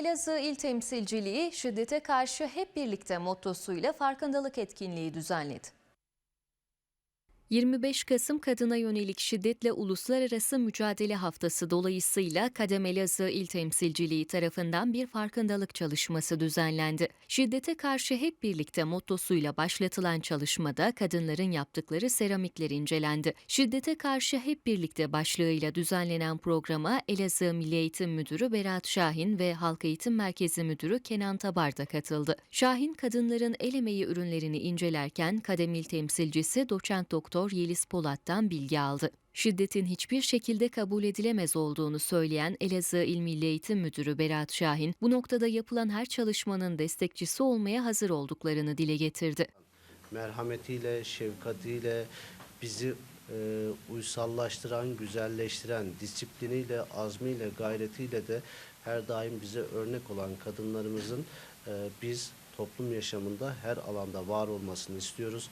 Elazığ İl Temsilciliği şiddete karşı hep birlikte mottosuyla farkındalık etkinliği düzenledi. 25 Kasım Kadına Yönelik Şiddetle Uluslararası Mücadele Haftası dolayısıyla Kadem Elazığ İl Temsilciliği tarafından bir farkındalık çalışması düzenlendi. Şiddete karşı hep birlikte mottosuyla başlatılan çalışmada kadınların yaptıkları seramikler incelendi. Şiddete karşı hep birlikte başlığıyla düzenlenen programa Elazığ Milli Eğitim Müdürü Berat Şahin ve Halk Eğitim Merkezi Müdürü Kenan Tabar da katıldı. Şahin kadınların el emeği ürünlerini incelerken Kadem İl temsilcisi doçent doktor Yeliz Polat'tan bilgi aldı. Şiddetin hiçbir şekilde kabul edilemez olduğunu söyleyen Elazığ İl Milli Eğitim Müdürü Berat Şahin, bu noktada yapılan her çalışmanın destekçisi olmaya hazır olduklarını dile getirdi. merhametiyle, şefkatiyle bizi e, uysallaştıran, güzelleştiren, disipliniyle, azmiyle, gayretiyle de her daim bize örnek olan kadınlarımızın e, biz toplum yaşamında her alanda var olmasını istiyoruz.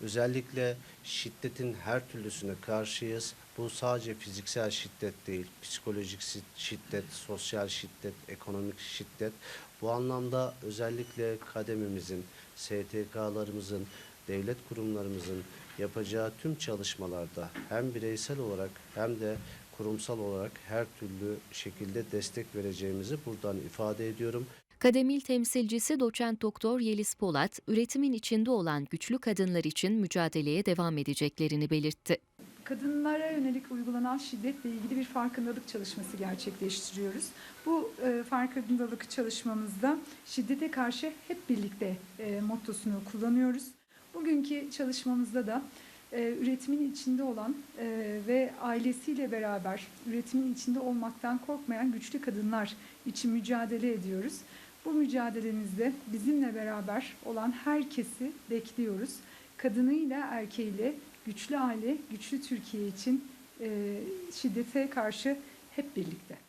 Özellikle şiddetin her türlüsüne karşıyız. Bu sadece fiziksel şiddet değil, psikolojik şi- şiddet, sosyal şiddet, ekonomik şiddet. Bu anlamda özellikle kademimizin, STK'larımızın, devlet kurumlarımızın yapacağı tüm çalışmalarda hem bireysel olarak hem de kurumsal olarak her türlü şekilde destek vereceğimizi buradan ifade ediyorum. Kademil temsilcisi doçent doktor Yeliz Polat, üretimin içinde olan güçlü kadınlar için mücadeleye devam edeceklerini belirtti. kadınlara yönelik uygulanan şiddetle ilgili bir farkındalık çalışması gerçekleştiriyoruz. Bu e, farkındalık çalışmamızda şiddete karşı hep birlikte e, mottosunu kullanıyoruz. Bugünkü çalışmamızda da e, üretimin içinde olan e, ve ailesiyle beraber üretimin içinde olmaktan korkmayan güçlü kadınlar için mücadele ediyoruz. Bu mücadelemizde bizimle beraber olan herkesi bekliyoruz. Kadınıyla erkeğiyle güçlü aile, güçlü Türkiye için şiddete karşı hep birlikte.